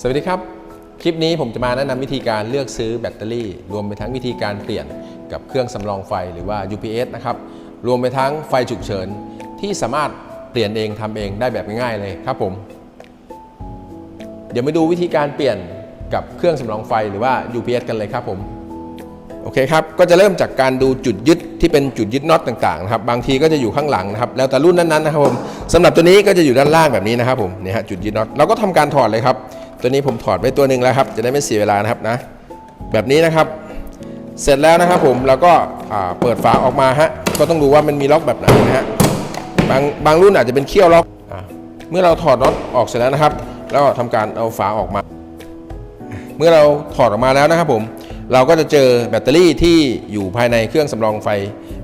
สวัสดีครับ คลิปนี้ผมจะมาแนะนำวิธีการเลือกซื้อแบตเตอรี่ รวมไปทั้งวิธีการเปลี่ยนกับเครื่องสำรองไฟหรือว่า UPS นะครับรวมไปทั้งไฟฉุกเฉิน ที่สามารถเปลี่ยนเองทำเองได้แบบง่ายๆเลยครับผม เดี๋ยวมาดูวิธีการเปลี่ยนกับเครื่องสำรองไฟหรือว่า UPS กันเลยครับผมโอเคครับ ก็จะเริ่มจากการดูจุดยึดที่เป็นจุดยึดน็อตต่างๆนะครับ บางทีก็จะอยู่ข้างหลังนะครับ แล้วแต่รุ่นนั้นๆนะครับผมสำหรับตัวนี้ก็จะอยู่ด้านล่างแบบนี้นะครับผม เนี่ยฮะจุดยึดน็อต เราก็ทำการถอดเลยครับ ตัวนี้ผมถอดไว้ตัวหนึ่งแล้วครับ จะได้ไม่เสียเวลานะครับนะ แบบนี้นะครับ เสร็จแล้วนะครับผมเราก็เปิดฝาออกมาฮะก็ต้องดูว่ามันมีล็อกแบบไหนนะฮะบางบางรุ่นอาจจะเป็นเขี้ยวล็อกอเมื่อเราถอดน็อตออกเสร็จแล้วนะครับ แล้วก็ทำการเอาฝาออกมา เมื่อเราถอดออกมาแล้วนะครับผม เราก็จะเจอแบตเตอรี่ที่อยู่ภายในเครื่องสำรองไฟ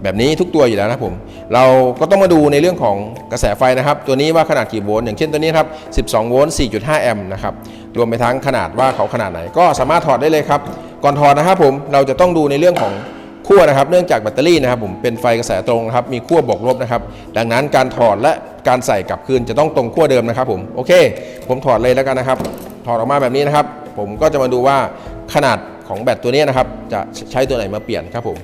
แบบนี้ทุกตัวอยู่แล้วนะผม เราก็ต้องมาดูในเรื่องของกระแสไฟนะครับ ตัวนี้ว่าขนาดกี่โวลต์อย่างเช่นตัวนี้ครับ 12 โวลต์ 4.5 แอมป์นะครับ รวมไปทั้งขนาดว่าเขาขนาดไหน ก็สามารถถอดได้เลยครับ ก่อนถอดนะครับผม เราจะต้องดูในเรื่องของขั้วนะครับ เนื่องจากแบตเตอรี่นะครับผมเป็นไฟกระแสตรงนะครับ มีขั้วบวกลบนะครับ ดังนั้นการถอดและการใส่กลับคืนจะต้องตรงขั้วเดิมนะครับผม โอเค ผมถอดเลยแล้วกันนะครับ ถอดออกมาแบบนี้นะครับ ผมก็จะมาดูว่าขนาดของแบตตัวนี้นะครับ จะใช้ตัวไหนมาเปลี่ยนครับผม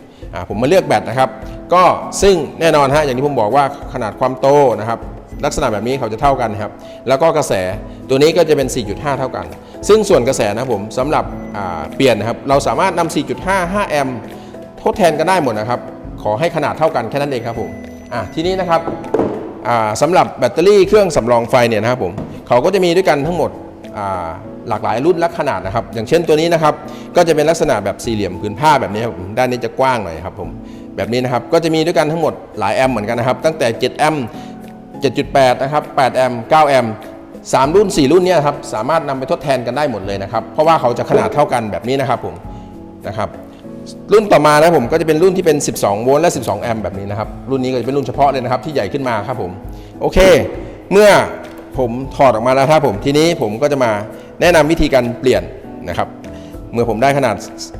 ผมมาเลือกแบตนะครับ ก็ซึ่งแน่นอนฮะอย่างที่ผมบอกว่าขนาดความโตนะครับลักษณะแบบนี้เขาจะเท่ากันครับ แล้วก็กระแสตัวนี้ก็จะเป็น 4.5 เท่ากัน ซึ่งส่วนกระแสนะผมสำหรับเปลี่ยนนะครับ เราสามารถนำ4.5 5 แอมป์ทดแทนกันได้หมดนะครับ ขอให้ขนาดเท่ากันแค่นั้นเองครับผมทีนี้นะครับอ่าสำหรับแบตเตอรี่เครื่องสำรองไฟเนี่ยนะครับผมเขาก็จะมีด้วยกันทั้งหมดหลากหลายรุ่นและขนาดนะครับ อย่างเช่นตัวนี้นะครับ ก็จะเป็นลักษณะแบบสี่เหลี่ยมผืนผ้าแบบนี้ครับผมด้านนี้จะกว้างหน่อยครับผมแบบนี้นะครับก็จะมีด้วยกันทั้งหมดหลายแอมเหมือนกันนะครับ ตั้งแต่7แอม7.8 นะครับ8แอม9แอม3รุ่น 4 รุ่นเนี่ยครับสามารถนำไปทดแทนกันได้หมดเลยนะครับ เพราะว่าเขาจะขนาดเท่ากันแบบนี้นะครับผมนะครับรุ่นต่อมานะผมก็จะเป็นรุ่นที่เป็น 12 โวลต์และ 12 แอมป์แบบนี้นะครับรุ่นนี้ก็จะเป็นรุ่นเฉพาะเลยนะครับที่ใหญ่ขึ้นมาครับผมโอเค เมื่อผมถอดออกมาแล้วครับผมทีนี้ผมก็จะมาแนะนำวิธีการเปลี่ยนนะครับ เมื่อผมได้ขนาด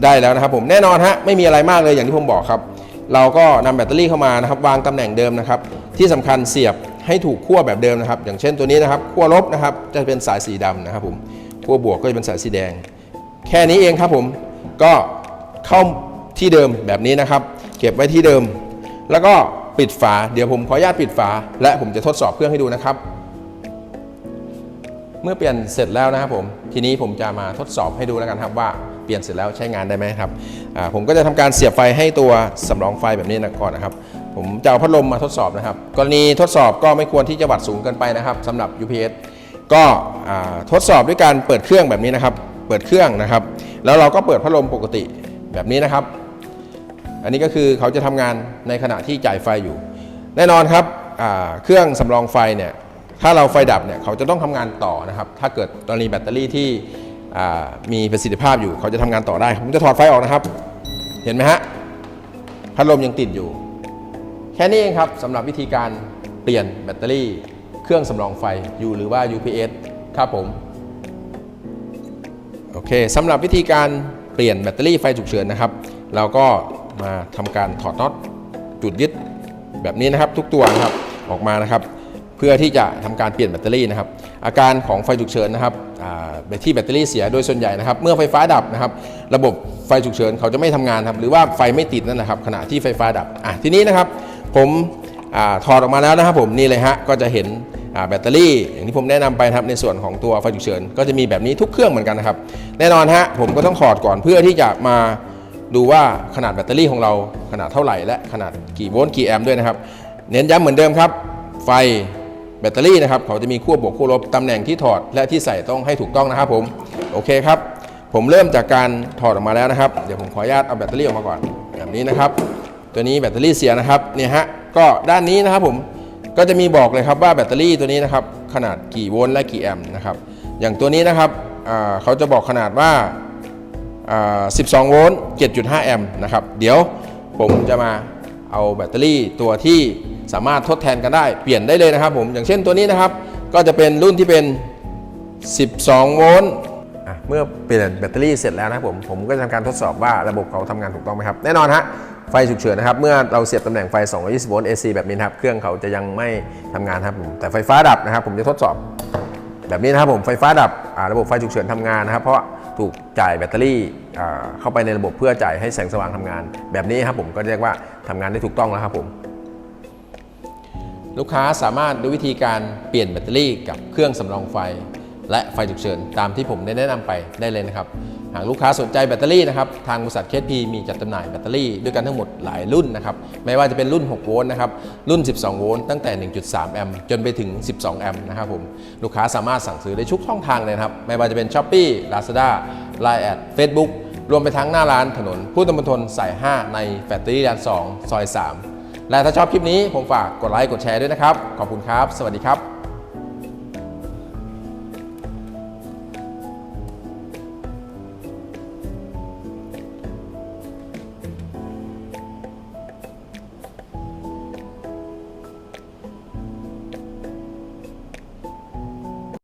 ได้แล้วนะครับ ผมแน่นอนฮะไม่มีอะไรมากเลยอย่างที่ผมบอกครับ เราก็นำแบตเตอรี่เข้ามานะครับวางตำแหน่งเดิมนะครับ ที่สำคัญเสียบให้ถูกขั้วแบบเดิมนะครับ อย่างเช่นตัวนี้นะครับขั้วลบนะครับจะเป็นสายสีดำนะครับผมขั้วบวกก็จะเป็นสายสีแดง แค่นี้เองครับผมก็เข้าที่เดิมแบบนี้นะครับ เก็บไว้ที่เดิม แล้วก็ปิดฝาเดี๋ยวผมขออนุญาตปิดฝา และผมจะทดสอบเครื่องให้ดูนะครับ เมื่อเปลี่ยนเสร็จแล้วนะครับผม ทีนี้ผมจะมาทดสอบให้ดูแล้วกันครับว่าเปลี่ยนเสร็จแล้วใช้งานได้ไหมครับผมก็จะทำการเสียบไฟให้ตัวสำรองไฟแบบนี้นะก่อนนะครับ ผมจะเอาพัดลมมาทดสอบนะครับ กรณีทดสอบก็ไม่ควรที่จะวัดสูงเกินไปนะครับสำหรับ UPS ก็ทดสอบด้วยการเปิดเครื่องแบบนี้นะครับ เปิดเครื่องนะครับ แล้วเราก็เปิดพัดลมปกติแบบนี้นะครับ อันนี้ก็คือเขาจะทำงานในขณะที่จ่ายไฟอยู่ แน่นอนครับเครื่องสำรองไฟเนี่ย ถ้าเราไฟดับเนี่ยเขาจะต้องทำงานต่อนะครับ ถ้าเกิดกรณีแบตเตอรี่ที่มีประสิทธิภาพอยู่เขาจะทำงานต่อได้ผมจะถอดไฟออกนะครับ เห็นไหมฮะพัดลมยังติดอยู่ แค่นี้เองครับสำหรับวิธีการเปลี่ยนแบตเตอรี่ เครื่องสำรองไฟอยู่หรือว่า UPS ครับผมโอเคสำหรับวิธีการเปลี่ยนแบตเตอรี่ไฟฉุกเฉินนะครับ เราก็มาทำการถอดน็อตจุดยึดแบบนี้นะครับ ทุกตัวนะครับออกมานะครับ เพื่อที่จะทำการเปลี่ยนแบตเตอรี่นะครับ อาการของไฟฉุกเฉินนะครับที่แบตเตอรี่เสียโดยส่วนใหญ่นะครับ เมื่อไฟฟ้าดับนะครับ ระบบไฟฉุกเฉินเขาจะไม่ทำงานครับหรือว่าไฟไม่ติดนั่นนะครับ ขณะที่ไฟฟ้าดับอะทีนี้นะครับ ผมอถอดออกมาแล้วนะครับ ผมนี่เลยฮะก็จะเห็นแบตเตอรี่ อย่างที่ผมแนะนำไปครับในส่วนของตัวไฟฉุกเฉินก็จะมีแบบนี้ทุกเครื่องเหมือนกันนะครับ แน่นอนฮะผมก็ต้องถอดก่อนเพื่อที่จะมาดูว่าขนาดแบตเตอรี่ของเราขนาดเท่าไหร่และขนาดกี่โวลต์กี่แอมป์ด้วยนะครับ เน้นย้ำเหมือนเดิมครับ ไฟ แบตเตอรี่นะครับเขาจะมีขั้วบวกขั้วลบตำแหน่งที่ถอดและที่ใส่ต้องให้ถูกต้องนะครับผมโอเคครับผมเริ่มจากการถอดออกมาแล้วนะครับ เดี๋ยวผมขออนุญาตเอาแบตเตอรี่ออกมาก่อนแบบนี้นะครับ ตัวนี้แบตเตอรี่เสียนะครับเนี่ยฮะก็ด้านนี้นะครับผมก็จะมีบอกเลยครับว่าแบตเตอรี่ตัวนี้นะครับขนาดกี่โวลต์และกี่แอมป์นะครับอย่างตัวนี้นะครับเขาจะบอกขนาดว่า 12 โวลต์ 7.5 แอมป์นะครับ เดี๋ยวผมจะมาเอาแบตเตอรี่ตัวที่ สามารถทดแทนกันได้เปลี่ยนได้เลยนะครับผมอย่างเช่นตัวนี้นะครับ ก็จะเป็นรุ่นที่เป็น 12 โวลต์เมื่อเปลี่ยนแบตเตอรี่เสร็จแล้วนะครับผมผมก็จะทำการทดสอบว่าระบบเขาทำงานถูกต้องไหมครับ แน่นอนฮะไฟฉุกเฉินนะครับ เมื่อเราเสียบตำแหน่งไฟ 220 โวลต์ AC แบบนี้นครับ เครื่องเขาจะยังไม่ทำงานครับผมแต่ไฟฟ้าดับนะครับ ผมจะทดสอบ แบบนี้นะครับผมไฟฟ้าดับระบบไฟฉุกเฉินทำงานนะครับ เพราะถูกจ่ายแบตเตอรี่เข้าไปในระบบเพื่อจ่ายให้แสงสว่างทำงาน แบบนี้ครับผมก็เรียกว่าทำงานได้ถูกต้องแล้วครับผม ลูกค้าสามารถดูวิธีการเปลี่ยนแบตเตอรี่กับเครื่องสำรองไฟ และไฟฉุกเฉินตามที่ผมได้แนะนำไปได้เลยนะครับ หากลูกค้าสนใจแบตเตอรี่นะครับ ทางบริษัทเคสพีมีจัดจำหน่ายแบตเตอรี่ด้วยกันทั้งหมดหลายรุ่นนะครับ ไม่ว่าจะเป็นรุ่น 6 โวลต์นะครับ รุ่น 12 โวลต์ตั้งแต่ 1.3 แอมป์จนไปถึง 12 แอมป์นะครับผม ลูกค้าสามารถสั่งซื้อได้ทุกช่องทางเลยครับ ไม่ว่าจะเป็น s h อ p e e Lazada Line แอด Facebook รวมไปทั้งหน้าร้านถนนพุทธมณฑลสาย 5 ในแฟคทอรี่ร้าน2ซอย 3 และถ้าชอบคลิปนี้ผมฝากกดไลค์กดแชร์ด้วยนะครับ ขอบคุณครับ สวัสดีครับ